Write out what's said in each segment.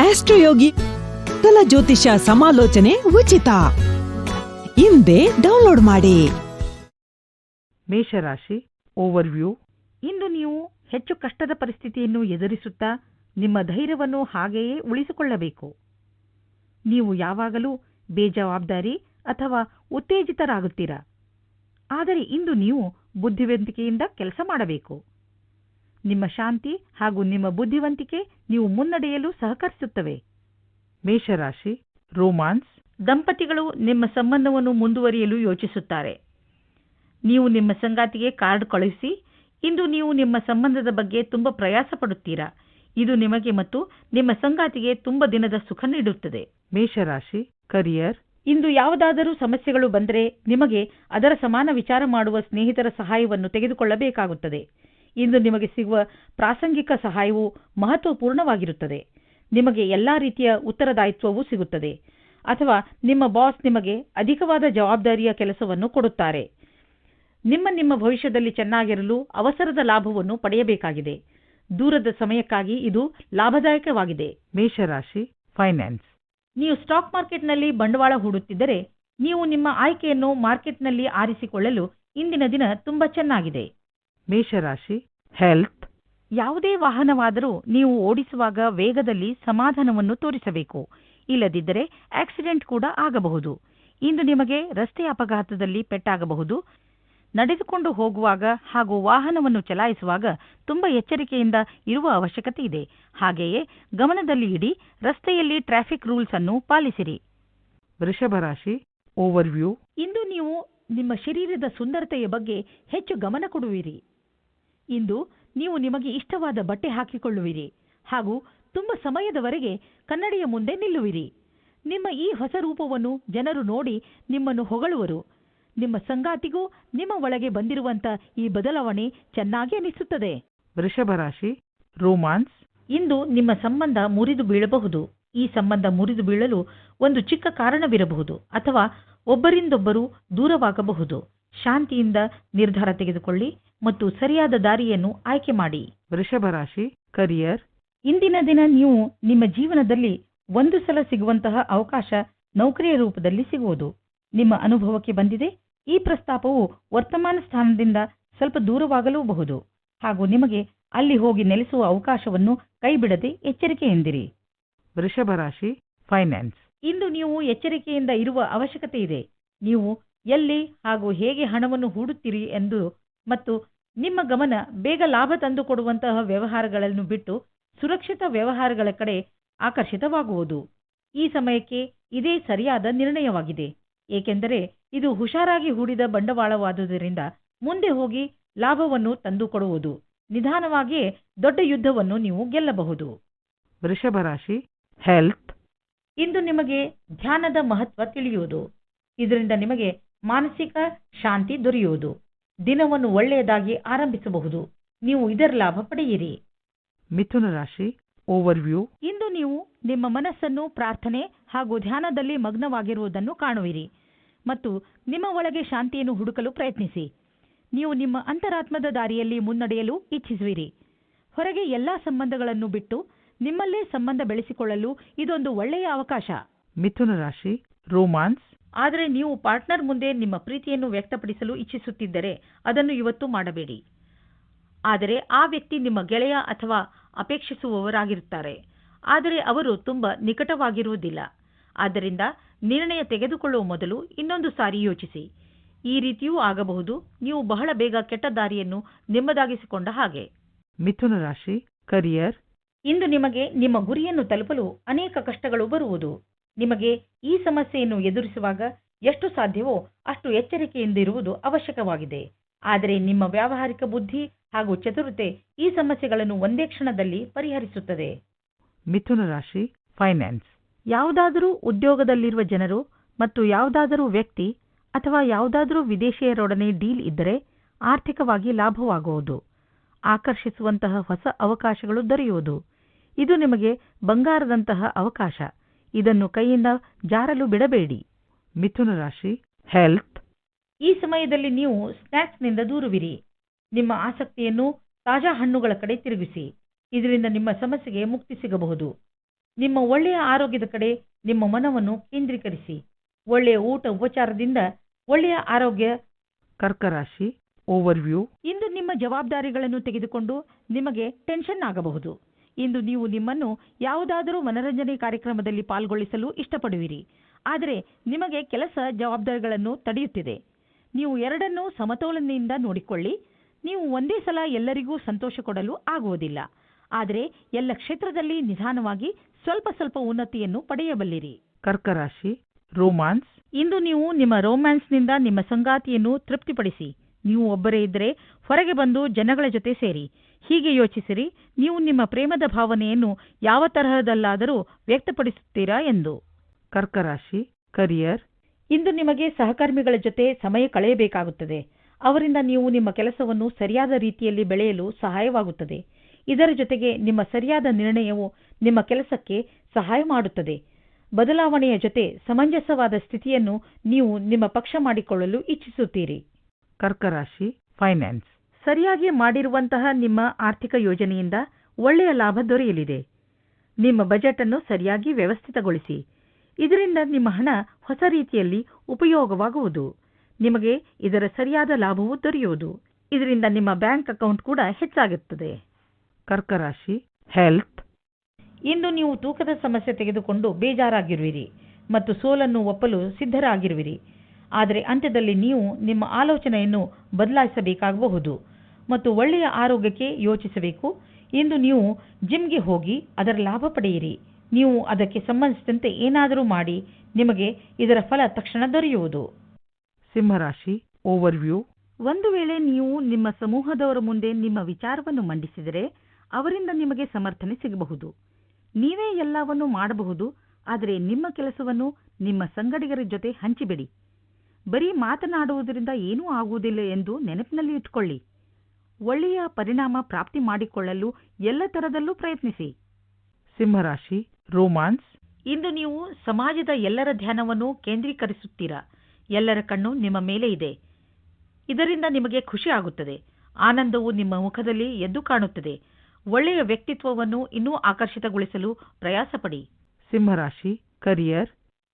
ಆಸ್ಟ್ರೋಯೋಗಿ ಕಲ ಜ್ಯೋತಿಷ ಸಮಾಲೋಚನೆ ಉಚಿತ. ಹಿಂದೆ ಡೌನ್ಲೋಡ್ ಮಾಡಿ. ಮೇಷರಾಶಿ ಓವರ್ವ್ಯೂ. ಇಂದು ನೀವು ಹೆಚ್ಚು ಕಷ್ಟದ ಪರಿಸ್ಥಿತಿಯನ್ನು ಎದುರಿಸುತ್ತಾ ನಿಮ್ಮ ಧೈರ್ಯವನ್ನು ಹಾಗೆಯೇ ಉಳಿಸಿಕೊಳ್ಳಬೇಕು. ನೀವು ಯಾವಾಗಲೂ ಬೇಜವಾಬ್ದಾರಿ ಅಥವಾ ಉತ್ತೇಜಿತರಾಗುತ್ತೀರಾ? ಆದರೆ ಇಂದು ನೀವು ಬುದ್ಧಿವಂತಿಕೆಯಿಂದ ಕೆಲಸ ಮಾಡಬೇಕು. ನಿಮ್ಮ ಶಾಂತಿ ಹಾಗೂ ನಿಮ್ಮ ಬುದ್ಧಿವಂತಿಕೆ ನೀವು ಮುನ್ನಡೆಯಲು ಸಹಕರಿಸುತ್ತವೆ. ಮೇಷರಾಶಿ ರೋಮಾನ್ಸ್. ದಂಪತಿಗಳು ನಿಮ್ಮ ಸಂಬಂಧವನ್ನು ಮುಂದುವರಿಯಲು ಯೋಚಿಸುತ್ತಾರೆ. ನೀವು ನಿಮ್ಮ ಸಂಗಾತಿಗೆ ಕಾರ್ಡ್ ಕಳುಹಿಸಿ ಇಂದು ನೀವು ನಿಮ್ಮ ಸಂಬಂಧದ ಬಗ್ಗೆ ತುಂಬ ಪ್ರಯಾಸ ಪಡುತ್ತೀರಾ ಇದು ನಿಮಗೆ ಮತ್ತು ನಿಮ್ಮ ಸಂಗಾತಿಗೆ ತುಂಬ ದಿನದ ಸುಖ ನೀಡುತ್ತದೆ. ಮೇಷರಾಶಿ ಕರಿಯರ್. ಇಂದು ಯಾವುದಾದರೂ ಸಮಸ್ಯೆಗಳು ಬಂದರೆ ನಿಮಗೆ ಅದರ ಸಮಾನ ವಿಚಾರ ಮಾಡುವ ಸ್ನೇಹಿತರ ಸಹಾಯವನ್ನು ತೆಗೆದುಕೊಳ್ಳಬೇಕಾಗುತ್ತದೆ. ಇಂದು ನಿಮಗೆ ಸಿಗುವ ಪ್ರಾಸಂಗಿಕ ಸಹಾಯವು ಮಹತ್ವಪೂರ್ಣವಾಗಿರುತ್ತದೆ. ನಿಮಗೆ ಎಲ್ಲಾ ರೀತಿಯ ಉತ್ತರದಾಯಿತ್ವವೂ ಸಿಗುತ್ತದೆ. ಅಥವಾ ನಿಮ್ಮ ಬಾಸ್ ನಿಮಗೆ ಅಧಿಕವಾದ ಜವಾಬ್ದಾರಿಯ ಕೆಲಸವನ್ನು ಕೊಡುತ್ತಾರೆ. ನಿಮ್ಮ ನಿಮ್ಮ ಭವಿಷ್ಯದಲ್ಲಿ ಚೆನ್ನಾಗಿರಲು ಅವಸರದ ಲಾಭವನ್ನು ಪಡೆಯಬೇಕಾಗಿದೆ. ದೂರದ ಸಮಯಕ್ಕಾಗಿ ಇದು ಲಾಭದಾಯಕವಾಗಿದೆ. ಮೇಷರಾಶಿ ಫೈನಾನ್ಸ್ ನೀವು ಸ್ಟಾಕ್ ಮಾರ್ಕೆಟ್ನಲ್ಲಿ ಬಂಡವಾಳ ಹೂಡುತ್ತಿದ್ದರೆ ನೀವು ನಿಮ್ಮ ಆಯ್ಕೆಯನ್ನು ಮಾರ್ಕೆಟ್ನಲ್ಲಿ ಆರಿಸಿಕೊಳ್ಳಲು ಇಂದಿನ ದಿನ ತುಂಬಾ ಚೆನ್ನಾಗಿದೆ. ಮೇಷರಾಶಿ ಹೆಲ್ತ್ ಯಾವುದೇ ವಾಹನವಾದರೂ ನೀವು ಓಡಿಸುವಾಗ ವೇಗದಲ್ಲಿ ಸಮಾಧಾನವನ್ನು ತೋರಿಸಬೇಕು. ಇಲ್ಲದಿದ್ದರೆ ಆಕ್ಸಿಡೆಂಟ್ ಕೂಡ ಆಗಬಹುದು. ಇಂದು ನಿಮಗೆ ರಸ್ತೆ ಅಪಘಾತದಲ್ಲಿ ಪೆಟ್ಟಾಗಬಹುದು. ನಡೆದುಕೊಂಡು ಹೋಗುವಾಗ ಹಾಗೂ ವಾಹನವನ್ನು ಚಲಾಯಿಸುವಾಗ ತುಂಬಾ ಎಚ್ಚರಿಕೆಯಿಂದ ಇರುವ ಅವಶ್ಯಕತೆ ಇದೆ. ಹಾಗೆಯೇ ಗಮನದಲ್ಲಿ ಇಡಿ ರಸ್ತೆಯಲ್ಲಿ ಟ್ರಾಫಿಕ್ ರೂಲ್ಸ್ ಅನ್ನು ಪಾಲಿಸಿರಿ. ವೃಷಭ ರಾಶಿ ಓವರ್ವ್ಯೂ ಇಂದು ನೀವು ನಿಮ್ಮ ಶರೀರದ ಸುಂದರತೆಯ ಬಗ್ಗೆ ಹೆಚ್ಚು ಗಮನ ಕೊಡುವಿರಿ. ಇಂದು ನೀವು ನಿಮಗೆ ಇಷ್ಟವಾದ ಬಟ್ಟೆ ಹಾಕಿಕೊಳ್ಳುವಿರಿ ಹಾಗೂ ತುಂಬ ಸಮಯದವರೆಗೆ ಕನ್ನಡಿಯ ಮುಂದೆ ನಿಲ್ಲುವಿರಿ. ನಿಮ್ಮ ಈ ಹೊಸ ರೂಪವನ್ನು ಜನರು ನೋಡಿ ನಿಮ್ಮನ್ನು ಹೊಗಳುವರು. ನಿಮ್ಮ ಸಂಗಾತಿಗೂ ನಿಮ್ಮ ಒಳಗೆ ಬಂದಿರುವಂತ ಈ ಬದಲಾವಣೆ ಚೆನ್ನಾಗಿ ಅನಿಸುತ್ತದೆ. ವೃಷಭ ರಾಶಿ ರೋಮಾನ್ಸ್. ಇಂದು ನಿಮ್ಮ ಸಂಬಂಧ ಮುರಿದು ಬೀಳಬಹುದು. ಈ ಸಂಬಂಧ ಮುರಿದು ಬೀಳಲು ಒಂದು ಚಿಕ್ಕ ಕಾರಣವಿರಬಹುದು ಅಥವಾ ಒಬ್ಬರಿಂದೊಬ್ಬರು ದೂರವಾಗಬಹುದು. ಶಾಂತಿಯಿಂದ ನಿರ್ಧಾರ ತೆಗೆದುಕೊಳ್ಳಿ ಮತ್ತು ಸರಿಯಾದ ದಾರಿಯನ್ನು ಆಯ್ಕೆ ಮಾಡಿ. ವೃಷಭ ರಾಶಿ ಕರಿಯರ್ ಇಂದಿನ ದಿನ ನೀವು ನಿಮ್ಮ ಜೀವನದಲ್ಲಿ ಒಂದು ಸಲ ಸಿಗುವಂತಹ ಅವಕಾಶ ನೌಕರಿಯ ರೂಪದಲ್ಲಿ ಸಿಗುವುದು. ನಿಮ್ಮ ಅನುಭವಕ್ಕೆ ಬಂದಿದೆ. ಈ ಪ್ರಸ್ತಾಪವು ವರ್ತಮಾನ ಸ್ಥಾನದಿಂದ ಸ್ವಲ್ಪ ದೂರವಾಗಲೂಬಹುದು. ಹಾಗೂ ನಿಮಗೆ ಅಲ್ಲಿ ಹೋಗಿ ನೆಲೆಸುವ ಅವಕಾಶವನ್ನು ಕೈಬಿಡದೆ ಎಚ್ಚರಿಕೆಯಿಂದಿರಿ. ವೃಷಭ ರಾಶಿ ಫೈನಾನ್ಸ್ ಇಂದು ನೀವು ಎಚ್ಚರಿಕೆಯಿಂದ ಇರುವ ಅವಶ್ಯಕತೆ ಇದೆ. ನೀವು ಎಲ್ಲಿ ಹಾಗೂ ಹೇಗೆ ಹಣವನ್ನು ಹೂಡುತ್ತೀರಿ ಎಂದು ಮತ್ತು ನಿಮ್ಮ ಗಮನ ಬೇಗ ಲಾಭ ತಂದುಕೊಡುವಂತಹ ವ್ಯವಹಾರಗಳನ್ನು ಬಿಟ್ಟು ಸುರಕ್ಷಿತ ವ್ಯವಹಾರಗಳ ಕಡೆ ಆಕರ್ಷಿತವಾಗುವುದು. ಈ ಸಮಯಕ್ಕೆ ಇದೇ ಸರಿಯಾದ ನಿರ್ಣಯವಾಗಿದೆ. ಏಕೆಂದರೆ ಇದು ಹುಷಾರಾಗಿ ಹೂಡಿದ ಬಂಡವಾಳವಾದುದರಿಂದ ಮುಂದೆ ಹೋಗಿ ಲಾಭವನ್ನು ತಂದುಕೊಡುವುದು ನಿಧಾನವಾಗಿಯೇ ದೊಡ್ಡ ಯುದ್ಧವನ್ನು ನೀವು ಗೆಲ್ಲಬಹುದು. ವೃಷಭ ರಾಶಿ ಹೆಲ್ತ್. ಇಂದು ನಿಮಗೆ ಧ್ಯಾನದ ಮಹತ್ವ ತಿಳಿಯುವುದು. ಇದರಿಂದ ನಿಮಗೆ ಮಾನಸಿಕ ಶಾಂತಿ ದೊರೆಯುವುದು. ದಿನವನ್ನು ಒಳ್ಳೆಯದಾಗಿ ಆರಂಭಿಸಬಹುದು. ನೀವು ಇದರ ಲಾಭ ಪಡೆಯಿರಿ. ಮಿಥುನ ರಾಶಿ ಓವರ್ವ್ಯೂ ಇಂದು ನೀವು ನಿಮ್ಮ ಮನಸ್ಸನ್ನು ಪ್ರಾರ್ಥನೆ ಹಾಗೂ ಧ್ಯಾನದಲ್ಲಿ ಮಗ್ನವಾಗಿರುವುದನ್ನು ಕಾಣುವಿರಿ. ಮತ್ತು ನಿಮ್ಮ ಒಳಗೆ ಶಾಂತಿಯನ್ನು ಹುಡುಕಲು ಪ್ರಯತ್ನಿಸಿ. ನೀವು ನಿಮ್ಮ ಅಂತರಾತ್ಮದ ದಾರಿಯಲ್ಲಿ ಮುನ್ನಡೆಯಲು ಇಚ್ಛಿಸುವಿರಿ. ಹೊರಗೆ ಎಲ್ಲಾ ಸಂಬಂಧಗಳನ್ನು ಬಿಟ್ಟು ನಿಮ್ಮಲ್ಲೇ ಸಂಬಂಧ ಬೆಳೆಸಿಕೊಳ್ಳಲು ಇದೊಂದು ಒಳ್ಳೆಯ ಅವಕಾಶ. ಮಿಥುನ ರಾಶಿ ರೋಮಾನ್ಸ್ ಆದರೆ ನೀವು ಪಾರ್ಟ್ನರ್ ಮುಂದೆ ನಿಮ್ಮ ಪ್ರೀತಿಯನ್ನು ವ್ಯಕ್ತಪಡಿಸಲು ಇಚ್ಛಿಸುತ್ತಿದ್ದರೆ ಅದನ್ನು ಇವತ್ತು ಮಾಡಬೇಡಿ. ಆದರೆ ಆ ವ್ಯಕ್ತಿ ನಿಮ್ಮ ಗೆಳೆಯ ಅಥವಾ ಅಪೇಕ್ಷಿಸುವವರಾಗಿರುತ್ತಾರೆ. ಆದರೆ ಅವರು ತುಂಬ ನಿಕಟವಾಗಿರುವುದಿಲ್ಲ. ಆದ್ದರಿಂದ ನಿರ್ಣಯ ತೆಗೆದುಕೊಳ್ಳುವ ಮೊದಲು ಇನ್ನೊಂದು ಸಾರಿ ಯೋಚಿಸಿ. ಈ ರೀತಿಯೂ ಆಗಬಹುದು. ನೀವು ಬಹಳ ಬೇಗ ಕೆಟ್ಟ ದಾರಿಯನ್ನು ನಿಮ್ಮದಾಗಿಸಿಕೊಂಡ ಹಾಗೆ. ಮಿಥುನ ರಾಶಿ ಕರಿಯರ್ ಇಂದು ನಿಮಗೆ ನಿಮ್ಮ ಗುರಿಯನ್ನು ತಲುಪಲು ಅನೇಕ ಕಷ್ಟಗಳು ಬರುವುದು. ನಿಮಗೆ ಈ ಸಮಸ್ಯೆಯನ್ನು ಎದುರಿಸುವಾಗ ಎಷ್ಟು ಸಾಧ್ಯವೋ ಅಷ್ಟು ಎಚ್ಚರಿಕೆಯಿಂದಿರುವುದು ಅವಶ್ಯಕವಾಗಿದೆ. ಆದರೆ ನಿಮ್ಮ ವ್ಯಾವಹಾರಿಕ ಬುದ್ಧಿ ಹಾಗೂ ಚತುರತೆ ಈ ಸಮಸ್ಯೆಗಳನ್ನು ಒಂದೇ ಕ್ಷಣದಲ್ಲಿ ಪರಿಹರಿಸುತ್ತದೆ. ಮಿಥುನ ರಾಶಿ ಫೈನಾನ್ಸ್ ಯಾವುದಾದರೂ ಉದ್ಯೋಗದಲ್ಲಿರುವ ಜನರು ಮತ್ತು ಯಾವುದಾದರೂ ವ್ಯಕ್ತಿ ಅಥವಾ ಯಾವುದಾದರೂ ವಿದೇಶಿಯರೊಡನೆ ಡೀಲ್ ಇದ್ದರೆ ಆರ್ಥಿಕವಾಗಿ ಲಾಭವಾಗುವುದು. ಆಕರ್ಷಿಸುವಂತಹ ಹೊಸ ಅವಕಾಶಗಳು ದೊರೆಯುವುದು. ಇದು ನಿಮಗೆ ಬಂಗಾರದಂತಹ ಅವಕಾಶ. ಇದನ್ನು ಕೈಯಿಂದ ಜಾರಲು ಬಿಡಬೇಡಿ. ಮಿಥುನ ರಾಶಿ ಹೆಲ್ತ್ ಈ ಸಮಯದಲ್ಲಿ ನೀವು ಸ್ನ್ಯಾಕ್ಸ್ನಿಂದ ದೂರುವಿರಿ. ನಿಮ್ಮ ಆಸಕ್ತಿಯನ್ನು ತಾಜಾ ಹಣ್ಣುಗಳ ಕಡೆ ತಿರುಗಿಸಿ. ಇದರಿಂದ ನಿಮ್ಮ ಸಮಸ್ಯೆಗೆ ಮುಕ್ತಿ ಸಿಗಬಹುದು. ನಿಮ್ಮ ಒಳ್ಳೆಯ ಆರೋಗ್ಯದ ಕಡೆ ನಿಮ್ಮ ಮನವನ್ನು ಕೇಂದ್ರೀಕರಿಸಿ. ಒಳ್ಳೆಯ ಊಟ, ಉಪಚಾರದಿಂದ ಒಳ್ಳೆಯ ಆರೋಗ್ಯ. ಕರ್ಕರಾಶಿ ಓವರ್ವ್ಯೂ ಇಂದು ನಿಮ್ಮ ಜವಾಬ್ದಾರಿಗಳನ್ನು ತೆಗೆದುಕೊಂಡು ನಿಮಗೆ ಟೆನ್ಷನ್ ಆಗಬಹುದು. ಇಂದು ನೀವು ನಿಮ್ಮನ್ನು ಯಾವುದಾದರೂ ಮನರಂಜನೆ ಕಾರ್ಯಕ್ರಮದಲ್ಲಿ ಪಾಲ್ಗೊಳ್ಳಿಸಲು ಇಷ್ಟಪಡುವಿರಿ. ಆದರೆ ನಿಮಗೆ ಕೆಲಸ ಜವಾಬ್ದಾರಿಗಳನ್ನು ತಡೆಯುತ್ತಿದೆ. ನೀವು ಎರಡನ್ನೂ ಸಮತೋಲನೆಯಿಂದ ನೋಡಿಕೊಳ್ಳಿ. ನೀವು ಒಂದೇ ಸಲ ಎಲ್ಲರಿಗೂ ಸಂತೋಷ ಕೊಡಲು ಆಗುವುದಿಲ್ಲ. ಆದರೆ ಎಲ್ಲ ಕ್ಷೇತ್ರದಲ್ಲಿ ನಿಧಾನವಾಗಿ ಸ್ವಲ್ಪ ಸ್ವಲ್ಪ ಉನ್ನತಿಯನ್ನು ಪಡೆಯಬಲ್ಲಿರಿ. ಕರ್ಕರಾಶಿ ರೋಮಾನ್ಸ್ ಇಂದು ನೀವು ನಿಮ್ಮ ರೋಮ್ಯಾನ್ಸ್ನಿಂದ ನಿಮ್ಮ ಸಂಗಾತಿಯನ್ನು ತೃಪ್ತಿಪಡಿಸಿ. ನೀವು ಒಬ್ಬರೇ ಇದ್ದರೆ ಹೊರಗೆ ಬಂದು ಜನಗಳ ಜೊತೆ ಸೇರಿ. ಹೀಗೆ ಯೋಚಿಸಿರಿ ನೀವು ನಿಮ್ಮ ಪ್ರೇಮದ ಭಾವನೆಯನ್ನು ಯಾವ ತರಹದಲ್ಲಾದರೂ ವ್ಯಕ್ತಪಡಿಸುತ್ತೀರಾ ಎಂದು. ಕರ್ಕರಾಶಿ ಕರಿಯರ್. ಇಂದು ನಿಮಗೆ ಸಹಕರ್ಮಿಗಳ ಜೊತೆ ಸಮಯ ಕಳೆಯಬೇಕಾಗುತ್ತದೆ. ಅವರಿಂದ ನೀವು ನಿಮ್ಮ ಕೆಲಸವನ್ನು ಸರಿಯಾದ ರೀತಿಯಲ್ಲಿ ಬೆಳೆಯಲು ಸಹಾಯವಾಗುತ್ತದೆ. ಇದರ ಜೊತೆಗೆ ನಿಮ್ಮ ಸರಿಯಾದ ನಿರ್ಣಯವು ನಿಮ್ಮ ಕೆಲಸಕ್ಕೆ ಸಹಾಯ ಮಾಡುತ್ತದೆ. ಬದಲಾವಣೆಯ ಜೊತೆ ಸಮಂಜಸವಾದ ಸ್ಥಿತಿಯನ್ನು ನೀವು ನಿಮ್ಮ ಪಕ್ಷ ಮಾಡಿಕೊಳ್ಳಲು ಇಚ್ಛಿಸುತ್ತೀರಿ. ಕರ್ಕರಾಶಿ ಫೈನಾನ್ಸ್ ಸರಿಯಾಗಿ ಮಾಡಿರುವಂತಹ ನಿಮ್ಮ ಆರ್ಥಿಕ ಯೋಜನೆಯಿಂದ ಒಳ್ಳೆಯ ಲಾಭ ದೊರೆಯಲಿದೆ. ನಿಮ್ಮ ಬಜೆಟ್ ಅನ್ನು ಸರಿಯಾಗಿ ವ್ಯವಸ್ಥಿತಗೊಳಿಸಿ. ಇದರಿಂದ ನಿಮ್ಮ ಹಣ ಹೊಸ ರೀತಿಯಲ್ಲಿ ಉಪಯೋಗವಾಗುವುದು. ನಿಮಗೆ ಇದರ ಸರಿಯಾದ ಲಾಭವೂ ದೊರೆಯುವುದು. ಇದರಿಂದ ನಿಮ್ಮ ಬ್ಯಾಂಕ್ ಅಕೌಂಟ್ ಕೂಡ ಹೆಚ್ಚಾಗುತ್ತದೆ. ಕರ್ಕರಾಶಿ ಹೆಲ್ತ್ ಇಂದು ನೀವು ತೂಕದ ಸಮಸ್ಯೆ ತೆಗೆದುಕೊಂಡು ಬೇಜಾರಾಗಿರುವಿರಿ ಮತ್ತು ಸೋಲನ್ನು ಒಪ್ಪಲು ಸಿದ್ಧರಾಗಿರುವಿರಿ. ಆದರೆ ಅಂತ್ಯದಲ್ಲಿ ನೀವು ನಿಮ್ಮ ಆಲೋಚನೆಯನ್ನು ಬದಲಾಯಿಸಬೇಕಾಗಬಹುದು ಮತ್ತು ಒಳ್ಳೆಯ ಆರೋಗ್ಯಕ್ಕೆ ಯೋಚಿಸಬೇಕು. ಇಂದು ನೀವು ಜಿಮ್ಗೆ ಹೋಗಿ ಅದರ ಲಾಭ ಪಡೆಯಿರಿ. ನೀವು ಅದಕ್ಕೆ ಸಂಬಂಧಿಸಿದಂತೆ ಏನಾದರೂ ಮಾಡಿ ನಿಮಗೆ ಇದರ ಫಲ ತಕ್ಷಣ ದೊರೆಯುವುದು. ಸಿಂಹರಾಶಿ ಓವರ್ವ್ಯೂ ಒಂದು ವೇಳೆ ನೀವು ನಿಮ್ಮ ಸಮೂಹದವರ ಮುಂದೆ ನಿಮ್ಮ ವಿಚಾರವನ್ನು ಮಂಡಿಸಿದರೆ ಅವರಿಂದ ನಿಮಗೆ ಸಮರ್ಥನೆ ಸಿಗಬಹುದು. ನೀವೇ ಎಲ್ಲವನ್ನೂ ಮಾಡಬಹುದು ಆದರೆ ನಿಮ್ಮ ಕೆಲಸವನ್ನು ನಿಮ್ಮ ಸಂಗಡಿಗರ ಜೊತೆ ಹಂಚಿಬಿಡಿ. ಬರೀ ಮಾತನಾಡುವುದರಿಂದ ಏನೂ ಆಗುವುದಿಲ್ಲ ಎಂದು ನೆನಪಿನಲ್ಲಿ ಇಟ್ಕೊಳ್ಳಿ ಒಳ್ಳೆಯ ಪರಿಣಾಮ ಪ್ರಾಪ್ತಿ ಮಾಡಿಕೊಳ್ಳಲು ಎಲ್ಲ ತರದಲ್ಲೂ ಪ್ರಯತ್ನಿಸಿ. ಸಿಂಹರಾಶಿ ರೋಮಾನ್ಸ್. ಇಂದು ನೀವು ಸಮಾಜದ ಎಲ್ಲರ ಧ್ಯಾನವನ್ನು ಕೇಂದ್ರೀಕರಿಸುತ್ತೀರಾ? ಎಲ್ಲರ ಕಣ್ಣು ನಿಮ್ಮ ಮೇಲೆ ಇದೆ. ಇದರಿಂದ ನಿಮಗೆ ಖುಷಿ ಆಗುತ್ತದೆ. ಆನಂದವು ನಿಮ್ಮ ಮುಖದಲ್ಲಿ ಎದ್ದು ಕಾಣುತ್ತದೆ. ಒಳ್ಳೆಯ ವ್ಯಕ್ತಿತ್ವವನ್ನು ಇನ್ನೂ ಆಕರ್ಷಿತಗೊಳಿಸಲು ಪ್ರಯಾಸಪಡಿ. ಸಿಂಹರಾಶಿ ಕರಿಯರ್.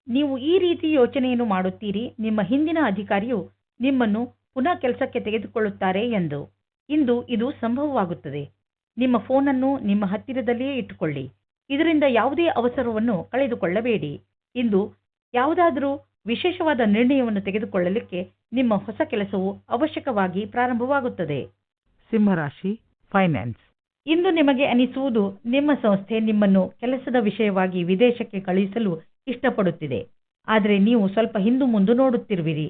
ನೀವು ಈ ರೀತಿ ಯೋಚನೆಯನ್ನು ಮಾಡುತ್ತೀರಿ, ನಿಮ್ಮ ಹಿಂದಿನ ಅಧಿಕಾರಿಯು ನಿಮ್ಮನ್ನು ಪುನಃ ಕೆಲಸಕ್ಕೆ ತೆಗೆದುಕೊಳ್ಳುತ್ತಾರೆ ಎಂದು. ಇಂದು ಇದು ಸಂಭವವಾಗುತ್ತದೆ. ನಿಮ್ಮ ಫೋನನ್ನು ನಿಮ್ಮ ಹತ್ತಿರದಲ್ಲಿಯೇ ಇಟ್ಟುಕೊಳ್ಳಿ. ಇದರಿಂದ ಯಾವುದೇ ಅವಸರವನ್ನು ಕಳೆದುಕೊಳ್ಳಬೇಡಿ. ಇಂದು ಯಾವುದಾದರೂ ವಿಶೇಷವಾದ ನಿರ್ಣಯವನ್ನು ತೆಗೆದುಕೊಳ್ಳಲಿಕ್ಕೆ ನಿಮ್ಮ ಹೊಸ ಕೆಲಸವು ಅವಶ್ಯಕವಾಗಿ ಪ್ರಾರಂಭವಾಗುತ್ತದೆ. ಸಿಂಹರಾಶಿ, ಫೈನಾನ್ಸ್. ಇಂದು ನಿಮಗೆ ಅನಿಸುವುದು ನಿಮ್ಮ ಸಂಸ್ಥೆ ನಿಮ್ಮನ್ನು ಕೆಲಸದ ವಿಷಯವಾಗಿ ವಿದೇಶಕ್ಕೆ ಕಳುಹಿಸಲು ಇಷ್ಟಪಡುತ್ತಿದೆ. ಆದರೆ ನೀವು ಸ್ವಲ್ಪ ಹಿಂದು ಮುಂದು ನೋಡುತ್ತಿರುವಿರಿ.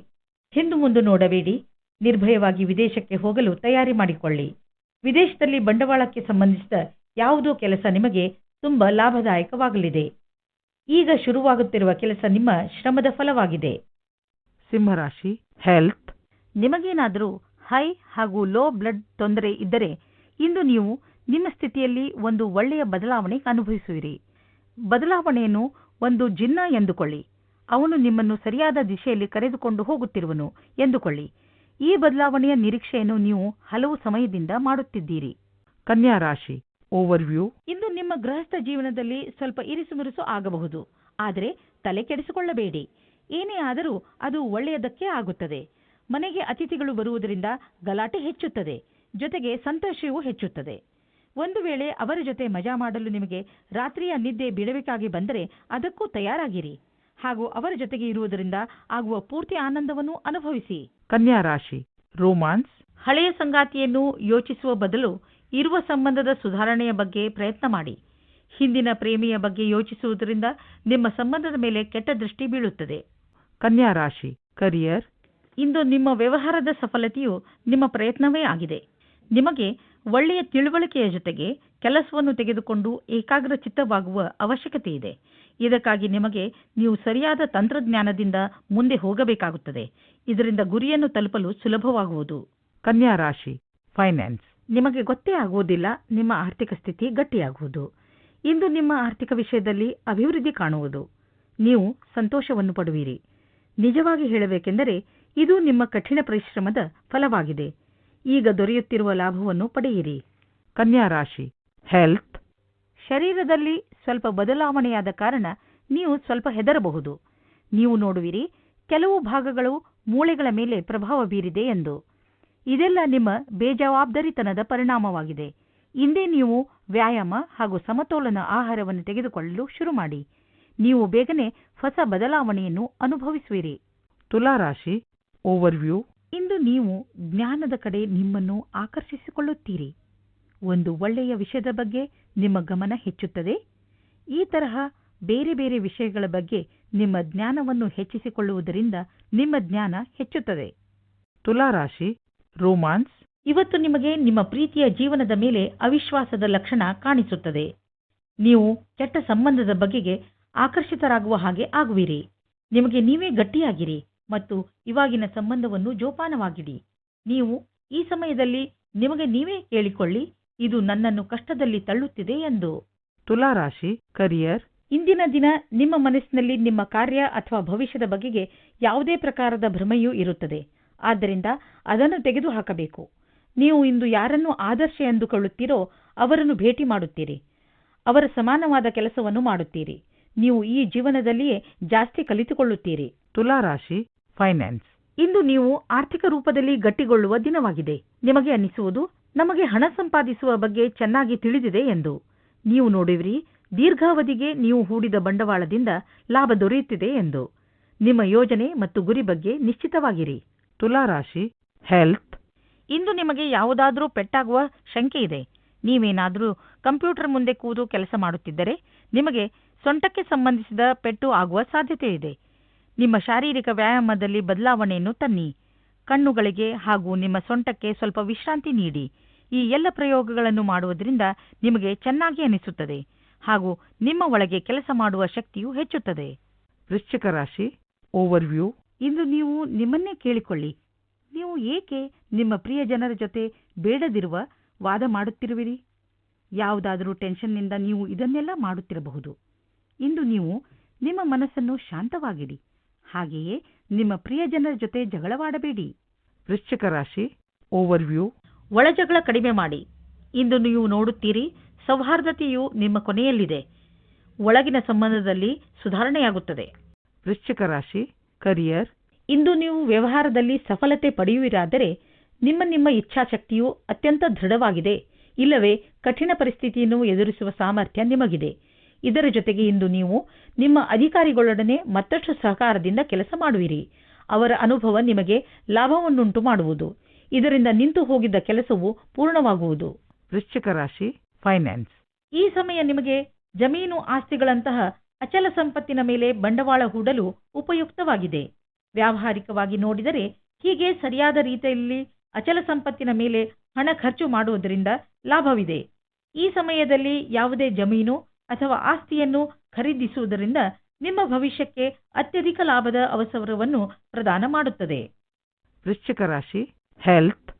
ಹಿಂದು ಮುಂದು ನೋಡಬೇಡಿ. ನಿರ್ಭಯವಾಗಿ ವಿದೇಶಕ್ಕೆ ಹೋಗಲು ತಯಾರಿ ಮಾಡಿಕೊಳ್ಳಿ. ವಿದೇಶದಲ್ಲಿ ಬಂಡವಾಳಕ್ಕೆ ಸಂಬಂಧಿಸಿದ ಯಾವುದೋ ಕೆಲಸ ನಿಮಗೆ ತುಂಬಾ ಲಾಭದಾಯಕವಾಗಲಿದೆ. ಈಗ ಶುರುವಾಗುತ್ತಿರುವ ಕೆಲಸ ನಿಮ್ಮ ಶ್ರಮದ ಫಲವಾಗಿದೆ. ಸಿಂಹರಾಶಿ ಹೆಲ್ತ್ ನಿಮಗೇನಾದರೂ ಹೈ ಹಾಗೂ ಲೋ ಬ್ಲಡ್ ತೊಂದರೆ ಇದ್ದರೆ ಇಂದು ನೀವು ನಿಮ್ಮ ಸ್ಥಿತಿಯಲ್ಲಿ ಒಂದು ಒಳ್ಳೆಯ ಬದಲಾವಣೆ ಅನುಭವಿಸುವಿರಿ. ಬದಲಾವಣೆಯನ್ನು ಒಂದು ಜಿನ್ನ ಎಂದುಕೊಳ್ಳಿ. ಅವನು ನಿಮ್ಮನ್ನು ಸರಿಯಾದ ದಿಶೆಯಲ್ಲಿ ಕರೆದುಕೊಂಡು ಹೋಗುತ್ತಿರುವನು ಎಂದುಕೊಳ್ಳಿ. ಈ ಬದಲಾವಣೆಯ ನಿರೀಕ್ಷೆಯನ್ನು ನೀವು ಹಲವು ಸಮಯದಿಂದ ಮಾಡುತ್ತಿದ್ದೀರಿ. ಕನ್ಯಾ ರಾಶಿ ಓವರ್ವ್ಯೂ ಇಂದು ನಿಮ್ಮ ಗೃಹಸ್ಥ ಜೀವನದಲ್ಲಿ ಸ್ವಲ್ಪ ಇರಿಸುಮುರುಸು ಆಗಬಹುದು. ಆದರೆ ತಲೆ ಕೆಡಿಸಿಕೊಳ್ಳಬೇಡಿ. ಏನೇ ಆದರೂ ಅದು ಒಳ್ಳೆಯದಕ್ಕೆ ಆಗುತ್ತದೆ. ಮನೆಗೆ ಅತಿಥಿಗಳು ಬರುವುದರಿಂದ ಗಲಾಟೆ ಹೆಚ್ಚುತ್ತದೆ. ಜೊತೆಗೆ ಸಂತೋಷವೂ ಹೆಚ್ಚುತ್ತದೆ. ಒಂದು ವೇಳೆ ಅವರ ಜೊತೆ ಮಜಾ ಮಾಡಲು ನಿಮಗೆ ರಾತ್ರಿಯ ನಿದ್ದೆ ಬಿಡಬೇಕಾಗಿ ಬಂದರೆ ಅದಕ್ಕೂ ತಯಾರಾಗಿರಿ. ಹಾಗೂ ಅವರ ಜೊತೆಗೆ ಇರುವುದರಿಂದ ಆಗುವ ಪೂರ್ತಿ ಆನಂದವನ್ನು ಅನುಭವಿಸಿ. ಕನ್ಯಾ ರಾಶಿ ರೋಮಾನ್ಸ್. ಹಳೆಯ ಸಂಗಾತಿಯನ್ನು ಯೋಚಿಸುವ ಬದಲು ಇರುವ ಸಂಬಂಧದ ಸುಧಾರಣೆಯ ಬಗ್ಗೆ ಪ್ರಯತ್ನ ಮಾಡಿ. ಹಿಂದಿನ ಪ್ರೇಮಿಯ ಬಗ್ಗೆ ಯೋಚಿಸುವುದರಿಂದ ನಿಮ್ಮ ಸಂಬಂಧದ ಮೇಲೆ ಕೆಟ್ಟ ದೃಷ್ಟಿ ಬೀಳುತ್ತದೆ. ಕನ್ಯಾ ರಾಶಿ ಕರಿಯರ್. ಇಂದು ನಿಮ್ಮ ವ್ಯವಹಾರದ ಸಫಲತೆಯು ನಿಮ್ಮ ಪ್ರಯತ್ನವೇ ಆಗಿದೆ. ನಿಮಗೆ ಒಳ್ಳೆಯ ತಿಳುವಳಿಕೆಯ ಜೊತೆಗೆ ಕೆಲಸವನ್ನು ತೆಗೆದುಕೊಂಡು ಏಕಾಗ್ರ ಚಿತ್ತವಾಗುವ ಅವಶ್ಯಕತೆ ಇದೆ. ಇದಕ್ಕಾಗಿ ನಿಮಗೆ ನೀವು ಸರಿಯಾದ ತಂತ್ರಜ್ಞಾನದಿಂದ ಮುಂದೆ ಹೋಗಬೇಕಾಗುತ್ತದೆ. ಇದರಿಂದ ಗುರಿಯನ್ನು ತಲುಪಲು ಸುಲಭವಾಗುವುದು. ಕನ್ಯಾ ರಾಶಿ ಫೈನಾನ್ಸ್ ನಿಮಗೆ ಗೊತ್ತೇ ಆಗುವುದಿಲ್ಲ ನಿಮ್ಮ ಆರ್ಥಿಕ ಸ್ಥಿತಿ ಗಟ್ಟಿಯಾಗುವುದು. ಇಂದು ನಿಮ್ಮ ಆರ್ಥಿಕ ವಿಷಯದಲ್ಲಿ ಅಭಿವೃದ್ಧಿ ಕಾಣುವುದು. ನೀವು ಸಂತೋಷವನ್ನು ಪಡುವಿರಿ. ನಿಜವಾಗಿ ಹೇಳಬೇಕೆಂದರೆ ಇದು ನಿಮ್ಮ ಕಠಿಣ ಪರಿಶ್ರಮದ ಫಲವಾಗಿದೆ. ಈಗ ದೊರೆಯುತ್ತಿರುವ ಲಾಭವನ್ನು ಪಡೆಯಿರಿ. ಕನ್ಯಾ ರಾಶಿ ಹೆಲ್ತ್ ಶರೀರದಲ್ಲಿ ಸ್ವಲ್ಪ ಬದಲಾವಣೆಯಾದ ಕಾರಣ ನೀವು ಸ್ವಲ್ಪ ಹೆದರಬಹುದು. ನೀವು ನೋಡುವಿರಿ, ಕೆಲವು ಭಾಗಗಳು ಮೂಳೆಗಳ ಮೇಲೆ ಪ್ರಭಾವ ಬೀರಿದೆ ಎಂದು. ಇದೆಲ್ಲ ನಿಮ್ಮ ಬೇಜವಾಬ್ದಾರಿತನದ ಪರಿಣಾಮವಾಗಿದೆ. ಇಂದೇ ನೀವು ವ್ಯಾಯಾಮ ಹಾಗೂ ಸಮತೋಲನ ಆಹಾರವನ್ನು ತೆಗೆದುಕೊಳ್ಳಲು ಶುರು ಮಾಡಿ. ನೀವು ಬೇಗನೆ ಹೊಸ ಬದಲಾವಣೆಯನ್ನು ಅನುಭವಿಸುವಿರಿ. ತುಲಾ ರಾಶಿ ಓವರ್ವ್ಯೂ ಇಂದು ನೀವು ಜ್ಞಾನದ ಕಡೆ ನಿಮ್ಮನ್ನು ಆಕರ್ಷಿಸಿಕೊಳ್ಳುತ್ತೀರಿ. ಒಂದು ಒಳ್ಳೆಯ ವಿಷಯದ ಬಗ್ಗೆ ನಿಮ್ಮ ಗಮನ ಹೆಚ್ಚುತ್ತದೆ. ಈ ತರಹ ಬೇರೆ ಬೇರೆ ವಿಷಯಗಳ ಬಗ್ಗೆ ನಿಮ್ಮ ಜ್ಞಾನವನ್ನು ಹೆಚ್ಚಿಸಿಕೊಳ್ಳುವುದರಿಂದ ನಿಮ್ಮ ಜ್ಞಾನ ಹೆಚ್ಚುತ್ತದೆ. ತುಲಾ ರಾಶಿ ರೋಮಾನ್ಸ್. ಇವತ್ತು ನಿಮಗೆ ನಿಮ್ಮ ಪ್ರೀತಿಯ ಜೀವನದ ಮೇಲೆ ಅವಿಶ್ವಾಸದ ಲಕ್ಷಣ ಕಾಣಿಸುತ್ತದೆ. ನೀವು ಕೆಟ್ಟ ಸಂಬಂಧದ ಬಗೆಗೆ ಆಕರ್ಷಿತರಾಗುವ ಹಾಗೆ ಆಗುವಿರಿ. ನಿಮಗೆ ನೀವೇ ಗಟ್ಟಿಯಾಗಿರಿ. ಮತ್ತು ಇವಾಗಿನ ಸಂಬಂಧವನ್ನು ಜೋಪಾನವಾಗಿಡಿ. ನೀವು ಈ ಸಮಯದಲ್ಲಿ ನಿಮಗೆ ನೀವೇ ಕೇಳಿಕೊಳ್ಳಿ ಇದು ನನ್ನನ್ನು ಕಷ್ಟದಲ್ಲಿ ತಳ್ಳುತ್ತಿದೆ ಎಂದು. ತುಲಾರಾಶಿ ಕರಿಯರ್ ಇಂದಿನ ದಿನ ನಿಮ್ಮ ಮನಸ್ಸಿನಲ್ಲಿ ನಿಮ್ಮ ಕಾರ್ಯ ಅಥವಾ ಭವಿಷ್ಯದ ಬಗೆಗೆ ಯಾವುದೇ ಪ್ರಕಾರದ ಭ್ರಮೆಯೂ ಇರುತ್ತದೆ. ಆದ್ದರಿಂದ ಅದನ್ನು ತೆಗೆದುಹಾಕಬೇಕು. ನೀವು ಇಂದು ಯಾರನ್ನು ಆದರ್ಶ ಎಂದುಕೊಳ್ಳುತ್ತೀರೋ ಅವರನ್ನು ಭೇಟಿ ಮಾಡುತ್ತೀರಿ. ಅವರ ಸಮಾನವಾದ ಕೆಲಸವನ್ನು ಮಾಡುತ್ತೀರಿ. ನೀವು ಈ ಜೀವನದಲ್ಲಿಯೇ ಜಾಸ್ತಿ ಕಲಿತುಕೊಳ್ಳುತ್ತೀರಿ. ತುಲಾ ರಾಶಿ ಫೈನಾನ್ಸ್. ಇಂದು ನೀವು ಆರ್ಥಿಕ ರೂಪದಲ್ಲಿ ಗಟ್ಟಿಗೊಳ್ಳುವ ದಿನವಾಗಿದೆ. ನಿಮಗೆ ಅನ್ನಿಸುವುದು ನಮಗೆ ಹಣ ಸಂಪಾದಿಸುವ ಬಗ್ಗೆ ಚೆನ್ನಾಗಿ ತಿಳಿದಿದೆ ಎಂದು. ನೀವು ನೋಡುವಿರಿ ದೀರ್ಘಾವಧಿಗೆ ನೀವು ಹೂಡಿದ ಬಂಡವಾಳದಿಂದ ಲಾಭ ದೊರೆಯುತ್ತಿದೆ ಎಂದು. ನಿಮ್ಮ ಯೋಜನೆ ಮತ್ತು ಗುರಿ ಬಗ್ಗೆ ನಿಶ್ಚಿತವಾಗಿರಿ. ತುಲಾ ರಾಶಿ ಹೆಲ್ತ್. ಇಂದು ನಿಮಗೆ ಯಾವುದಾದರೂ ಪೆಟ್ಟಾಗುವ ಶಂಕೆ ಇದೆ. ನೀವೇನಾದರೂ ಕಂಪ್ಯೂಟರ್ ಮುಂದೆ ಕೂದು ಕೆಲಸ ಮಾಡುತ್ತಿದ್ದರೆ ನಿಮಗೆ ಸೊಂಟಕ್ಕೆ ಸಂಬಂಧಿಸಿದ ಪೆಟ್ಟು ಆಗುವ ಸಾಧ್ಯತೆ ಇದೆ ನಿಮ್ಮ ಶಾರೀರಿಕ ವ್ಯಾಯಾಮದಲ್ಲಿ ಬದಲಾವಣೆಯನ್ನು ತನ್ನಿ. ಕಣ್ಣುಗಳಿಗೆ ಹಾಗೂ ನಿಮ್ಮ ಸೊಂಟಕ್ಕೆ ಸ್ವಲ್ಪ ವಿಶ್ರಾಂತಿ ನೀಡಿ. ಈ ಎಲ್ಲ ಪ್ರಯೋಗಗಳನ್ನು ಮಾಡುವುದರಿಂದ ನಿಮಗೆ ಚೆನ್ನಾಗಿ ಅನಿಸುತ್ತದೆ ಹಾಗೂ ನಿಮ್ಮ ಒಳಗೆ ಕೆಲಸ ಮಾಡುವ ಶಕ್ತಿಯು ಹೆಚ್ಚುತ್ತದೆ. ವೃಶ್ಚಿಕ ರಾಶಿ ಓವರ್ವ್ಯೂ ಇಂದು ನೀವು ನಿಮ್ಮನ್ನೇ ಕೇಳಿಕೊಳ್ಳಿ. ನೀವು ಏಕೆ ನಿಮ್ಮ ಪ್ರಿಯ ಜನರ ಜೊತೆ ಬೇಡದಿರುವ ವಾದ ಮಾಡುತ್ತಿರುವಿರಿ? ಯಾವುದಾದರೂ ಟೆನ್ಷನ್ನಿಂದ ನೀವು ಇದನ್ನೆಲ್ಲ ಮಾಡುತ್ತಿರಬಹುದು. ಇಂದು ನೀವು ನಿಮ್ಮ ಮನಸ್ಸನ್ನು ಶಾಂತವಾಗಿಡಿ. ಹಾಗೆಯೇ ನಿಮ್ಮ ಪ್ರಿಯ ಜನರ ಜೊತೆ ಜಗಳವಾಡಬೇಡಿ. ವೃಶ್ಚಿಕ ರಾಶಿ ಓವರ್ವ್ಯೂ ಒಳಜಗಳ ಕಡಿಮೆ ಮಾಡಿ. ಇಂದು ನೀವು ನೋಡುತ್ತೀರಿ ಸೌಹಾರ್ದತೆಯು ನಿಮ್ಮ ಕೊನೆಯಲ್ಲಿದೆ. ಒಳಗಿನ ಸಂಬಂಧದಲ್ಲಿ ಸುಧಾರಣೆಯಾಗುತ್ತದೆ. ವೃಶ್ಚಿಕ ರಾಶಿ ಕರಿಯರ್ ಇಂದು ನೀವು ವ್ಯವಹಾರದಲ್ಲಿ ಸಫಲತೆ ಪಡೆಯುವಿರಾದರೆ ನಿಮ್ಮ ನಿಮ್ಮ ಇಚ್ಛಾಶಕ್ತಿಯು ಅತ್ಯಂತ ದೃಢವಾಗಿದೆ. ಇಲ್ಲವೇ ಕಠಿಣ ಪರಿಸ್ಥಿತಿಯನ್ನು ಎದುರಿಸುವ ಸಾಮರ್ಥ್ಯ ನಿಮಗಿದೆ. ಇದರ ಜೊತೆಗೆ ಇಂದು ನೀವು ನಿಮ್ಮ ಅಧಿಕಾರಿಗಳೊಡನೆ ಮತ್ತಷ್ಟು ಸಹಕಾರದಿಂದ ಕೆಲಸ ಮಾಡುವಿರಿ. ಅವರ ಅನುಭವ ನಿಮಗೆ ಲಾಭವನ್ನುಂಟು ಮಾಡುವುದು. ಇದರಿಂದ ನಿಂತು ಹೋಗಿದ್ದ ಕೆಲಸವು ಪೂರ್ಣವಾಗುವುದು. ವೃಶ್ಚಿಕ ರಾಶಿ ಫೈನಾನ್ಸ್ ಈ ಸಮಯ ನಿಮಗೆ ಜಮೀನು ಆಸ್ತಿಗಳಂತಹ ಅಚಲ ಸಂಪತ್ತಿನ ಮೇಲೆ ಬಂಡವಾಳ ಹೂಡಲು ಉಪಯುಕ್ತವಾಗಿದೆ. ವ್ಯಾವಹಾರಿಕವಾಗಿ ನೋಡಿದರೆ ಹೀಗೆ ಸರಿಯಾದ ರೀತಿಯಲ್ಲಿ ಅಚಲ ಸಂಪತ್ತಿನ ಮೇಲೆ ಹಣ ಖರ್ಚು ಮಾಡುವುದರಿಂದ ಲಾಭವಿದೆ. ಈ ಸಮಯದಲ್ಲಿ ಯಾವುದೇ ಜಮೀನು ಅಥವಾ ಆಸ್ತಿಯನ್ನು ಖರೀದಿಸುವುದರಿಂದ ನಿಮ್ಮ ಭವಿಷ್ಯಕ್ಕೆ ಅತ್ಯಧಿಕ ಲಾಭದ ಅವಸರವನ್ನು ಪ್ರದಾನ ಮಾಡುತ್ತದೆ. ವೃಶ್ಚಿಕ ರಾಶಿ ಹೆಲ್ತ್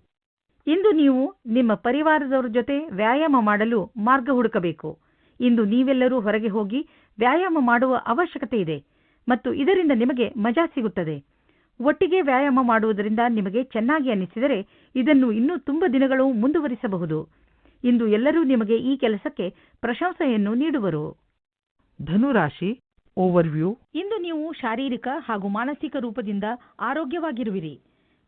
ಇಂದು ನೀವು ನಿಮ್ಮ ಪರಿವಾರದವರ ಜೊತೆ ವ್ಯಾಯಾಮ ಮಾಡಲು ಮಾರ್ಗ ಹುಡುಕಬೇಕು. ಇಂದು ನೀವೆಲ್ಲರೂ ಹೊರಗೆ ಹೋಗಿ ವ್ಯಾಯಾಮ ಮಾಡುವ ಅವಶ್ಯಕತೆ ಇದೆ ಮತ್ತು ಇದರಿಂದ ನಿಮಗೆ ಮಜಾ ಸಿಗುತ್ತದೆ. ಒಟ್ಟಿಗೆ ವ್ಯಾಯಾಮ ಮಾಡುವುದರಿಂದ ನಿಮಗೆ ಚೆನ್ನಾಗಿ ಅನಿಸಿದರೆ ಇದನ್ನು ಇನ್ನೂ ತುಂಬ ದಿನಗಳು ಮುಂದುವರಿಸಬಹುದು. ಇಂದು ಎಲ್ಲರೂ ನಿಮಗೆ ಈ ಕೆಲಸಕ್ಕೆ ಪ್ರಶಂಸೆಯನ್ನು ನೀಡುವರು. ಧನುರಾಶಿ ಓವರ್ವ್ಯೂ ಇಂದು ನೀವು ಶಾರೀರಿಕ ಹಾಗೂ ಮಾನಸಿಕ ರೂಪದಿಂದ ಆರೋಗ್ಯವಾಗಿರುವಿರಿ.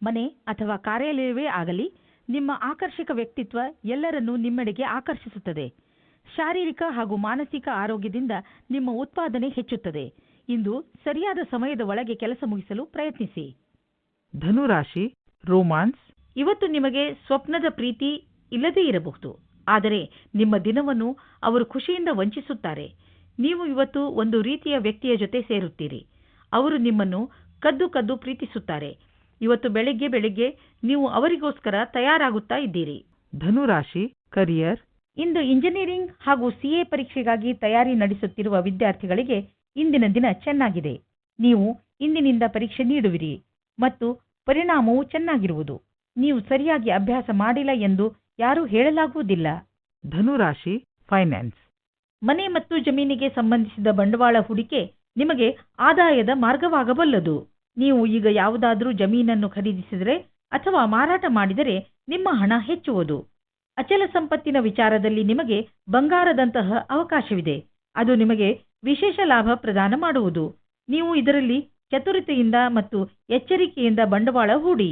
ಮನೆ ಅಥವಾ ಕಾರ್ಯಾಲಯವೇ ಆಗಲಿ ನಿಮ್ಮ ಆಕರ್ಷಕ ವ್ಯಕ್ತಿತ್ವ ಎಲ್ಲರನ್ನೂ ನಿಮ್ಮೆಡೆಗೆ ಆಕರ್ಷಿಸುತ್ತದೆ. ಶಾರೀರಿಕ ಹಾಗೂ ಮಾನಸಿಕ ಆರೋಗ್ಯದಿಂದ ನಿಮ್ಮ ಉತ್ಪಾದನೆ ಹೆಚ್ಚುತ್ತದೆ. ಇಂದು ಸರಿಯಾದ ಸಮಯದ ಒಳಗೆ ಕೆಲಸ ಮುಗಿಸಲು ಪ್ರಯತ್ನಿಸಿ. ಧನುರಾಶಿ ರೋಮಾನ್ಸ್ ಇವತ್ತು ನಿಮಗೆ ಸ್ವಪ್ನದ ಪ್ರೀತಿ ಇಲ್ಲದೇ ಇರಬಹುದು. ಆದರೆ ನಿಮ್ಮ ದಿನವನ್ನು ಅವರು ಖುಷಿಯಿಂದ ವಂಚಿಸುತ್ತಾರೆ. ನೀವು ಇವತ್ತು ಒಂದು ರೀತಿಯ ವ್ಯಕ್ತಿಯ ಜೊತೆ ಸೇರುತ್ತೀರಿ. ಅವರು ನಿಮ್ಮನ್ನು ಕದ್ದು ಕದ್ದು ಪ್ರೀತಿಸುತ್ತಾರೆ. ಇವತ್ತು ಬೆಳಿಗ್ಗೆ ಬೆಳಿಗ್ಗೆ ನೀವು ಅವರಿಗೋಸ್ಕರ ತಯಾರಾಗುತ್ತಾ ಇದ್ದೀರಿ. ಧನುರಾಶಿ ಕರಿಯರ್ ಇಂದು ಇಂಜಿನಿಯರಿಂಗ್ ಹಾಗೂ ಸಿಎ ಪರೀಕ್ಷೆಗಾಗಿ ತಯಾರಿ ನಡೆಸುತ್ತಿರುವ ವಿದ್ಯಾರ್ಥಿಗಳಿಗೆ ಇಂದಿನ ದಿನ ಚೆನ್ನಾಗಿದೆ. ನೀವು ಇಂದಿನಿಂದ ಪರೀಕ್ಷೆ ನೀಡುವಿರಿ ಮತ್ತು ಪರಿಣಾಮವು ಚೆನ್ನಾಗಿರುವುದು. ನೀವು ಸರಿಯಾಗಿ ಅಭ್ಯಾಸ ಮಾಡಿಲ್ಲ ಎಂದು ಯಾರೂ ಹೇಳಲಾಗುವುದಿಲ್ಲ. ಧನುರಾಶಿ ಫೈನಾನ್ಸ್ ಮನೆ ಮತ್ತು ಜಮೀನಿಗೆ ಸಂಬಂಧಿಸಿದ ಬಂಡವಾಳ ಹೂಡಿಕೆ ನಿಮಗೆ ಆದಾಯದ ಮಾರ್ಗವಾಗಬಲ್ಲದು. ನೀವು ಈಗ ಯಾವುದಾದರೂ ಜಮೀನನ್ನು ಖರೀದಿಸಿದರೆ ಅಥವಾ ಮಾರಾಟ ಮಾಡಿದರೆ ನಿಮ್ಮ ಹಣ ಹೆಚ್ಚುವುದು. ಅಚಲ ಸಂಪತ್ತಿನ ವಿಚಾರದಲ್ಲಿ ನಿಮಗೆ ಬಂಗಾರದಂತಹ ಅವಕಾಶವಿದೆ. ಅದು ನಿಮಗೆ ವಿಶೇಷ ಲಾಭ ಪ್ರದಾನ ಮಾಡುವುದು. ನೀವು ಇದರಲ್ಲಿ ಚತುರತೆಯಿಂದ ಮತ್ತು ಎಚ್ಚರಿಕೆಯಿಂದ ಬಂಡವಾಳ ಹೂಡಿ.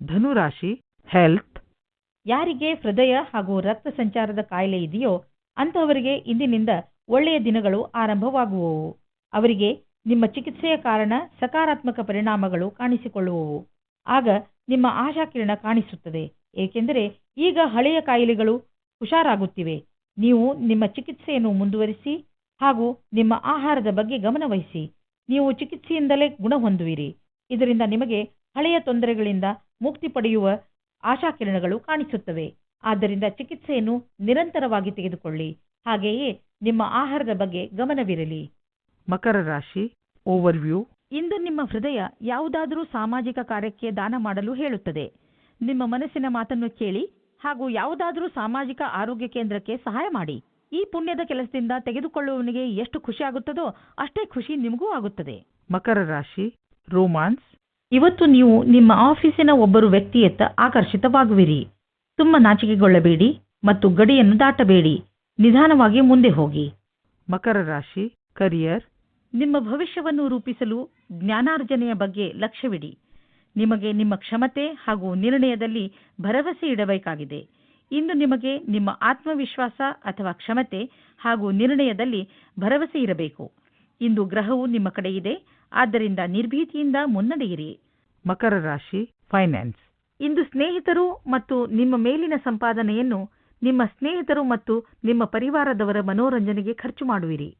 ಧನುರಾಶಿ ಹೆಲ್ತ್ ಯಾರಿಗೆ ಹೃದಯ ಹಾಗೂ ರಕ್ತ ಸಂಚಾರದ ಕಾಯಿಲೆ ಇದೆಯೋ ಅಂತಹವರಿಗೆ ಇಂದಿನಿಂದ ಒಳ್ಳೆಯ ದಿನಗಳು ಆರಂಭವಾಗುವವು. ಅವರಿಗೆ ನಿಮ್ಮ ಚಿಕಿತ್ಸೆಯ ಕಾರಣ ಸಕಾರಾತ್ಮಕ ಪರಿಣಾಮಗಳು ಕಾಣಿಸಿಕೊಳ್ಳುವವು. ಆಗ ನಿಮ್ಮ ಆಶಾಕಿರಣ ಕಾಣಿಸುತ್ತದೆ. ಏಕೆಂದರೆ ಈಗ ಹಳೆಯ ಕಾಯಿಲೆಗಳು ಹುಷಾರಾಗುತ್ತಿವೆ. ನೀವು ನಿಮ್ಮ ಚಿಕಿತ್ಸೆಯನ್ನು ಮುಂದುವರಿಸಿ ಹಾಗೂ ನಿಮ್ಮ ಆಹಾರದ ಬಗ್ಗೆ ಗಮನವಹಿಸಿ. ನೀವು ಚಿಕಿತ್ಸೆಯಿಂದಲೇ ಗುಣ ಹೊಂದುವಿರಿ. ಇದರಿಂದ ನಿಮಗೆ ಹಳೆಯ ತೊಂದರೆಗಳಿಂದ ಮುಕ್ತಿ ಪಡೆಯುವ ಆಶಾಕಿರಣಗಳು ಕಾಣಿಸುತ್ತವೆ. ಆದ್ದರಿಂದ ಚಿಕಿತ್ಸೆಯನ್ನು ನಿರಂತರವಾಗಿ ತೆಗೆದುಕೊಳ್ಳಿ. ಹಾಗೆಯೇ ನಿಮ್ಮ ಆಹಾರದ ಬಗ್ಗೆ ಗಮನವಿರಲಿ. ಮಕರ ರಾಶಿ ಓವರ್ವ್ಯೂ ಇಂದು ನಿಮ್ಮ ಹೃದಯ ಯಾವುದಾದರೂ ಸಾಮಾಜಿಕ ಕಾರ್ಯಕ್ಕೆ ದಾನ ಮಾಡಲು ಹೇಳುತ್ತದೆ. ನಿಮ್ಮ ಮನಸ್ಸಿನ ಮಾತನ್ನು ಕೇಳಿ ಹಾಗೂ ಯಾವುದಾದರೂ ಸಾಮಾಜಿಕ ಆರೋಗ್ಯ ಕೇಂದ್ರಕ್ಕೆ ಸಹಾಯ ಮಾಡಿ. ಈ ಪುಣ್ಯದ ಕೆಲಸದಿಂದ ತೆಗೆದುಕೊಳ್ಳುವವನಿಗೆ ಎಷ್ಟು ಖುಷಿ ಆಗುತ್ತದೋ ಅಷ್ಟೇ ಖುಷಿ ನಿಮಗೂ ಆಗುತ್ತದೆ. ಮಕರ ರಾಶಿ ರೋಮಾನ್ಸ್ ಇವತ್ತು ನೀವು ನಿಮ್ಮ ಆಫೀಸಿನ ಒಬ್ಬರು ವ್ಯಕ್ತಿಯತ್ತ ಆಕರ್ಷಿತವಾಗುವಿರಿ. ತುಂಬ ನಾಚಿಕೆಗೊಳ್ಳಬೇಡಿ ಮತ್ತು ಗಡಿಯನ್ನು ದಾಟಬೇಡಿ. ನಿಧಾನವಾಗಿ ಮುಂದೆ ಹೋಗಿ. ಮಕರ ರಾಶಿ ಕರಿಯರ್ ನಿಮ್ಮ ಭವಿಷ್ಯವನ್ನು ರೂಪಿಸಲು ಜ್ಞಾನಾರ್ಜನೆಯ ಬಗ್ಗೆ ಲಕ್ಷ್ಯವಿಡಿ. ನಿಮಗೆ ನಿಮ್ಮ ಕ್ಷಮತೆ ಹಾಗೂ ನಿರ್ಣಯದಲ್ಲಿ ಭರವಸೆ ಇಡಬೇಕಾಗಿದೆ. ಇಂದು ನಿಮಗೆ ನಿಮ್ಮ ಆತ್ಮವಿಶ್ವಾಸ ಅಥವಾ ಕ್ಷಮತೆ ಹಾಗೂ ನಿರ್ಣಯದಲ್ಲಿ ಭರವಸೆ ಇರಬೇಕು. ಇಂದು ಗ್ರಹವು ನಿಮ್ಮ ಕಡೆ ಇದೆ. ಆದ್ದರಿಂದ ನಿರ್ಭೀತಿಯಿಂದ ಮುನ್ನಡೆಯಿರಿ. ಮಕರ ರಾಶಿ ಫೈನಾನ್ಸ್ ಇಂದು ಸ್ನೇಹಿತರು ಮತ್ತು ನಿಮ್ಮ ಮೇಲಿನ ಸಂಪಾದನೆಯನ್ನು ನಿಮ್ಮ ಸ್ನೇಹಿತರು ಮತ್ತು ನಿಮ್ಮ ಪರಿವಾರದವರ ಮನೋರಂಜನೆಗೆ ಖರ್ಚು ಮಾಡುವಿರಿ.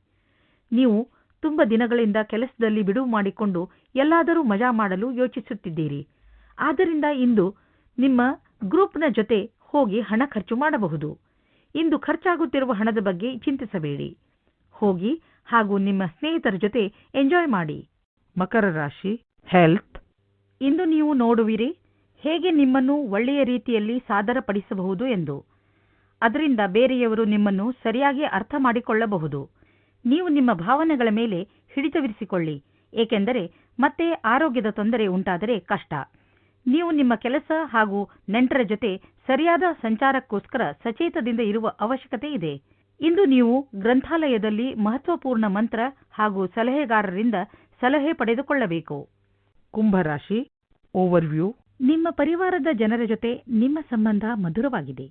ನೀವು ತುಂಬ ದಿನಗಳಿಂದ ಕೆಲಸದಲ್ಲಿ ಬಿಡುವು ಮಾಡಿಕೊಂಡು ಎಲ್ಲಾದರೂ ಮಜಾ ಮಾಡಲು ಯೋಚಿಸುತ್ತಿದ್ದೀರಿ. ಆದ್ದರಿಂದ ಇಂದು ನಿಮ್ಮ ಗ್ರೂಪ್ನ ಜೊತೆ ಹೋಗಿ ಹಣ ಖರ್ಚು ಮಾಡಬಹುದು. ಇಂದು ಖರ್ಚಾಗುತ್ತಿರುವ ಹಣದ ಬಗ್ಗೆ ಚಿಂತಿಸಬೇಡಿ. ಹೋಗಿ ಹಾಗೂ ನಿಮ್ಮ ಸ್ನೇಹಿತರ ಜೊತೆ ಎಂಜಾಯ್ ಮಾಡಿ. ಮಕರ ರಾಶಿ ಹೆಲ್ತ್ ಇಂದು ನೀವು ನೋಡುವಿರಿ, ಹೇಗೆ ನಿಮ್ಮನ್ನು ಒಳ್ಳೆಯ ರೀತಿಯಲ್ಲಿ ಸಾದರಪಡಿಸಬಹುದು ಎಂದು. ಅದರಿಂದ ಬೇರೆಯವರು ನಿಮ್ಮನ್ನು ಸರಿಯಾಗಿ ಅರ್ಥ ಮಾಡಿಕೊಳ್ಳಬಹುದು. ನೀವು ನಿಮ್ಮ ಭಾವನೆಗಳ ಮೇಲೆ ಹಿಡಿತವಿರಿಸಿಕೊಳ್ಳಿ ಏಕೆಂದರೆ ಮತ್ತೆ ಆರೋಗ್ಯದ ತೊಂದರೆ ಉಂಟಾದರೆ ಕಷ್ಟ. ನೀವು ನಿಮ್ಮ ಕೆಲಸ ಹಾಗೂ ನೆಂಟರ ಜೊತೆ ಸರಿಯಾದ ಸಂಚಾರಕ್ಕೋಸ್ಕರ ಸಚೇತದಿಂದ ಇರುವ ಅವಶ್ಯಕತೆ ಇದೆ. ಇಂದು ನೀವು ಗ್ರಂಥಾಲಯದಲ್ಲಿ ಮಹತ್ವಪೂರ್ಣ ಮಂತ್ರ ಹಾಗೂ ಸಲಹೆಗಾರರಿಂದ ಸಲಹೆ ಪಡೆದುಕೊಳ್ಳಬೇಕು. ಕುಂಭರಾಶಿ ಓವರ್ವ್ಯೂ ನಿಮ್ಮ ಪರಿವಾರದ ಜನರ ಜೊತೆ ನಿಮ್ಮ ಸಂಬಂಧ ಮಧುರವಾಗಿದೆ.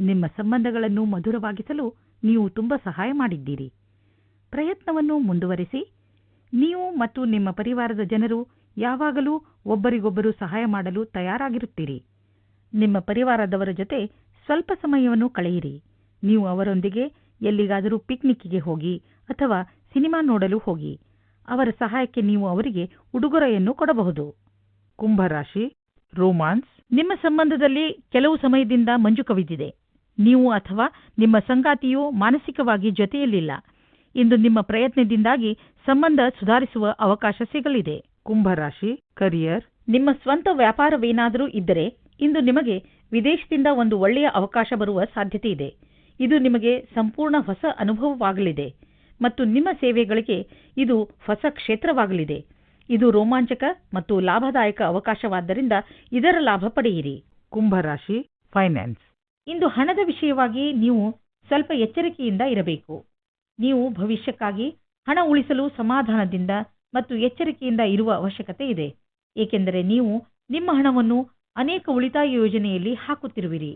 ನಿಮ್ಮ ಸಂಬಂಧಗಳನ್ನು ಮಧುರವಾಗಿಸಲು ನೀವು ತುಂಬ ಸಹಾಯ ಮಾಡಿದ್ದೀರಿ. ಪ್ರಯತ್ನವನ್ನು ಮುಂದುವರಿಸಿ. ನೀವು ಮತ್ತು ನಿಮ್ಮ ಪರಿವಾರದ ಜನರು ಯಾವಾಗಲೂ ಒಬ್ಬರಿಗೊಬ್ಬರು ಸಹಾಯ ಮಾಡಲು ತಯಾರಾಗಿರುತ್ತೀರಿ. ನಿಮ್ಮ ಪರಿವಾರದವರ ಜೊತೆ ಸ್ವಲ್ಪ ಸಮಯವನ್ನು ಕಳೆಯಿರಿ. ನೀವು ಅವರೊಂದಿಗೆ ಎಲ್ಲಿಗಾದರೂ ಪಿಕ್ನಿಕ್ಗೆ ಹೋಗಿ ಅಥವಾ ಸಿನಿಮಾ ನೋಡಲು ಹೋಗಿ. ಅವರ ಸಹಾಯಕ್ಕೆ ನೀವು ಅವರಿಗೆ ಉಡುಗೊರೆಯನ್ನು ಕೊಡಬಹುದು. ಕುಂಭರಾಶಿ, ರೋಮಾನ್ಸ್, ನಿಮ್ಮ ಸಂಬಂಧದಲ್ಲಿ ಕೆಲವು ಸಮಯದಿಂದ ಮಂಜು ಕವಿದಿದೆ. ನೀವು ಅಥವಾ ನಿಮ್ಮ ಸಂಗಾತಿಯು ಮಾನಸಿಕವಾಗಿ ಜೊತೆಯಲ್ಲಿಲ್ಲ. ಇಂದು ನಿಮ್ಮ ಪ್ರಯತ್ನದಿಂದಾಗಿ ಸಂಬಂಧ ಸುಧಾರಿಸುವ ಅವಕಾಶ ಸಿಗಲಿದೆ. ಕುಂಭರಾಶಿ, ಕರಿಯರ್, ನಿಮ್ಮ ಸ್ವಂತ ವ್ಯಾಪಾರವೇನಾದರೂ ಇದ್ದರೆ ಇಂದು ನಿಮಗೆ ವಿದೇಶದಿಂದ ಒಂದು ಒಳ್ಳೆಯ ಅವಕಾಶ ಬರುವ ಸಾಧ್ಯತೆ ಇದೆ. ಇದು ನಿಮಗೆ ಸಂಪೂರ್ಣ ಹೊಸ ಅನುಭವವಾಗಲಿದೆ. ಮತ್ತು ನಿಮ್ಮ ಸೇವೆಗಳಿಗೆ ಇದು ಹೊಸ ಕ್ಷೇತ್ರವಾಗಲಿದೆ. ಇದು ರೋಮಾಂಚಕ ಮತ್ತು ಲಾಭದಾಯಕ ಅವಕಾಶವಾದ್ದರಿಂದ ಇದರ ಲಾಭ ಪಡೆಯಿರಿ. ಕುಂಭರಾಶಿ ಫೈನಾನ್ಸ್ ಇಂದು ಹಣದ ವಿಷಯವಾಗಿ ನೀವು ಸ್ವಲ್ಪ ಎಚ್ಚರಿಕೆಯಿಂದ ಇರಬೇಕು. ನೀವು ಭವಿಷ್ಯಕ್ಕಾಗಿ ಹಣ ಉಳಿಸಲು ಸಮಾಧಾನದಿಂದ ಮತ್ತು ಎಚ್ಚರಿಕೆಯಿಂದ ಇರುವ ಅವಶ್ಯಕತೆ ಇದೆ. ಏಕೆಂದರೆ ನೀವು ನಿಮ್ಮ ಹಣವನ್ನು ಅನೇಕ ಉಳಿತಾಯ ಯೋಜನೆಯಲ್ಲಿ ಹಾಕುತ್ತಿರುವಿರಿ.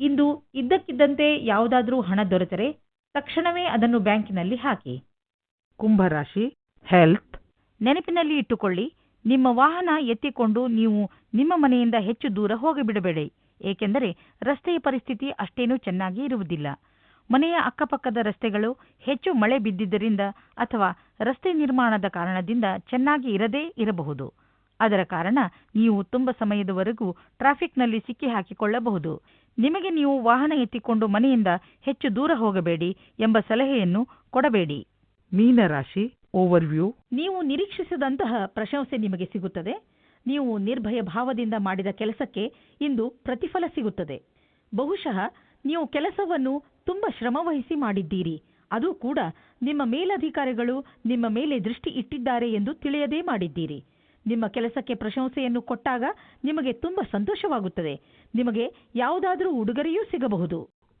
ಇಂದು ಇದ್ದಕ್ಕಿದ್ದಂತೆ ಯಾವುದಾದರೂ ಹಣ ದೊರೆತರೆ ತಕ್ಷಣವೇ ಅದನ್ನು ಬ್ಯಾಂಕಿನಲ್ಲಿ ಹಾಕಿ. ಕುಂಭರಾಶಿ ಹೆಲ್ತ್ ನೆನಪಿನಲ್ಲಿ ಇಟ್ಟುಕೊಳ್ಳಿ ನಿಮ್ಮ ವಾಹನ ಎತ್ತಿಕೊಂಡು ನೀವು ನಿಮ್ಮ ಮನೆಯಿಂದ ಹೆಚ್ಚು ದೂರ ಹೋಗಿಬಿಡಬೇಡಿ. ಏಕೆಂದರೆ ರಸ್ತೆಯ ಪರಿಸ್ಥಿತಿ ಅಷ್ಟೇನೂ ಚೆನ್ನಾಗಿ ಇರುವುದಿಲ್ಲ. ಮನೆಯ ಅಕ್ಕಪಕ್ಕದ ರಸ್ತೆಗಳು ಹೆಚ್ಚು ಮಳೆ ಬಿದ್ದಿದ್ದರಿಂದ ಅಥವಾ ರಸ್ತೆ ನಿರ್ಮಾಣದ ಕಾರಣದಿಂದ ಚೆನ್ನಾಗಿ ಇರದೇ ಇರಬಹುದು. ಅದರ ಕಾರಣ ನೀವು ತುಂಬ ಸಮಯದವರೆಗೂ ಟ್ರಾಫಿಕ್ನಲ್ಲಿ ಸಿಕ್ಕಿ ಹಾಕಿಕೊಳ್ಳಬಹುದು ನಿಮಗೆ ನೀವು ವಾಹನ ಎತ್ತಿಕೊಂಡು ಮನೆಯಿಂದ ಹೆಚ್ಚು ದೂರ ಹೋಗಬೇಡಿ ಎಂಬ ಸಲಹೆಯನ್ನು ಕೊಡಬೇಡಿ. ಮೀನರಾಶಿ ಓವರ್ವ್ಯೂ ನೀವು ನಿರೀಕ್ಷಿಸದಂತಹ ಪ್ರಶಂಸೆ ನಿಮಗೆ ಸಿಗುತ್ತದೆ. ನೀವು ನಿರ್ಭಯ ಭಾವದಿಂದ ಮಾಡಿದ ಕೆಲಸಕ್ಕೆ ಇಂದು ಪ್ರತಿಫಲ ಸಿಗುತ್ತದೆ. ಬಹುಶಃ ನೀವು ಕೆಲಸವನ್ನು ತುಂಬ ಶ್ರಮವಹಿಸಿ ಮಾಡಿದ್ದೀರಿ. ಅದು ಕೂಡ ನಿಮ್ಮ ಮೇಲಧಿಕಾರಿಗಳು ನಿಮ್ಮ ಮೇಲೆ ದೃಷ್ಟಿ ಇಟ್ಟಿದ್ದಾರೆ ಎಂದು ತಿಳಿಯದೇ ಮಾಡಿದ್ದೀರಿ. ನಿಮ್ಮ ಕೆಲಸಕ್ಕೆ ಪ್ರಶಂಸೆಯನ್ನು ಕೊಟ್ಟಾಗ ನಿಮಗೆ ತುಂಬಾ ಸಂತೋಷವಾಗುತ್ತದೆ. ನಿಮಗೆ ಯಾವುದಾದರೂ ಉಡುಗೊರೆಯೂ ಸಿಗಬಹುದು.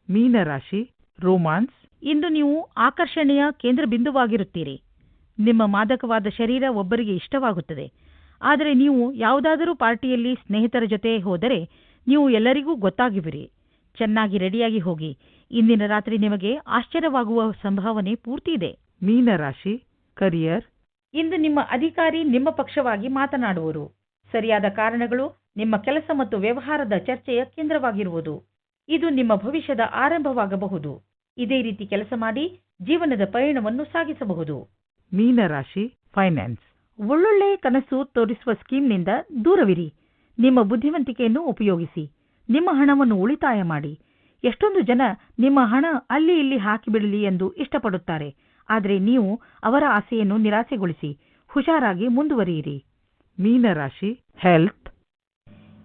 ಮೀನರಾಶಿ ರೋಮಾನ್ಸ್. ಇಂದು ನೀವು ಆಕರ್ಷಣೆಯ ಕೇಂದ್ರ ಬಿಂದುವಾಗಿರುತ್ತೀರಿ ನಿಮ್ಮ ಮಾದಕವಾದ ಶರೀರ ಒಬ್ಬರಿಗೆ ಇಷ್ಟವಾಗುತ್ತದೆ. ಆದರೆ ನೀವು ಯಾವುದಾದರೂ ಪಾರ್ಟಿಯಲ್ಲಿ ಸ್ನೇಹಿತರ ಜೊತೆ ಹೋದರೆ ನೀವು ಎಲ್ಲರಿಗೂ ಗೊತ್ತಾಗುವಿರಿ ಚೆನ್ನಾಗಿ ರೆಡಿಯಾಗಿ ಹೋಗಿ. ಇಂದಿನ ರಾತ್ರಿ ನಿಮಗೆ ಆಶ್ಚರ್ಯವಾಗುವ ಸಂಭಾವನೆ ಪೂರ್ತಿ ಇದೆ. ಮೀನರಾಶಿ ಕರಿಯರ್ ಇಂದು ನಿಮ್ಮ ಅಧಿಕಾರಿ ನಿಮ್ಮ ಪಕ್ಷವಾಗಿ ಮಾತನಾಡುವರು. ಸರಿಯಾದ ಕಾರಣಗಳು ನಿಮ್ಮ ಕೆಲಸ ಮತ್ತು ವ್ಯವಹಾರದ ಚರ್ಚೆಯ ಕೇಂದ್ರವಾಗಿರುವುದು. ಇದು ನಿಮ್ಮ ಭವಿಷ್ಯದ ಆರಂಭವಾಗಬಹುದು. ಇದೇ ರೀತಿ ಕೆಲಸ ಮಾಡಿ ಜೀವನದ ಪಯಣವನ್ನು ಸಾಗಿಸಬಹುದು. ಮೀನರಾಶಿ ಫೈನಾನ್ಸ್. ಒಳ್ಳೊಳ್ಳೆಯ ಕನಸು ತೋರಿಸುವ ಸ್ಕೀಮ್ನಿಂದ ದೂರವಿರಿ. ನಿಮ್ಮ ಬುದ್ಧಿವಂತಿಕೆಯನ್ನು ಉಪಯೋಗಿಸಿ. ನಿಮ್ಮ ಹಣವನ್ನು ಉಳಿತಾಯ ಮಾಡಿ. ಎಷ್ಟೊಂದು ಜನ ನಿಮ್ಮ ಹಣ ಅಲ್ಲಿ ಇಲ್ಲಿ ಹಾಕಿಬಿಡಲಿ ಎಂದು ಇಷ್ಟಪಡುತ್ತಾರೆ. ಆದರೆ ನೀವು ಅವರ ಆಸೆಯನ್ನು ನಿರಾಸೆಗೊಳಿಸಿ, ಹುಷಾರಾಗಿ ಮುಂದುವರಿಯಿರಿ. ಮೀನರಾಶಿ ಹೆಲ್ತ್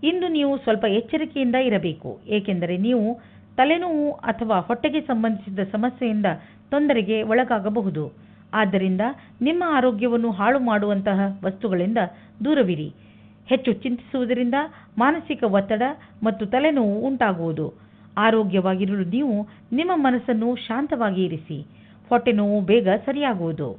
ಇಂದು ನೀವು ಸ್ವಲ್ಪ ಎಚ್ಚರಿಕೆಯಿಂದ ಇರಬೇಕು, ಏಕೆಂದರೆ ನೀವು ತಲೆನೋವು ಅಥವಾ ಹೊಟ್ಟೆಗೆ ಸಂಬಂಧಿಸಿದ ಸಮಸ್ಯೆಯಿಂದ ತೊಂದರೆಗೆ ಒಳಗಾಗಬಹುದು. ಆದ್ದರಿಂದ ನಿಮ್ಮ ಆರೋಗ್ಯವನ್ನು ಹಾಳು ಮಾಡುವಂತಹ ವಸ್ತುಗಳಿಂದ ದೂರವಿರಿ. ಹೆಚ್ಚು ಚಿಂತಿಸುವುದರಿಂದ ಮಾನಸಿಕ ಒತ್ತಡ ಮತ್ತು ತಲೆನೋವು ಉಂಟಾಗುವುದು. ಆರೋಗ್ಯವಾಗಿರಲು ನೀವು ನಿಮ್ಮ ಮನಸ್ಸನ್ನು ಶಾಂತವಾಗಿ ಇರಿಸಿ. ಹೊಟ್ಟೆ ನೋವು ಬೇಗ ಸರಿಯಾಗುವುದು.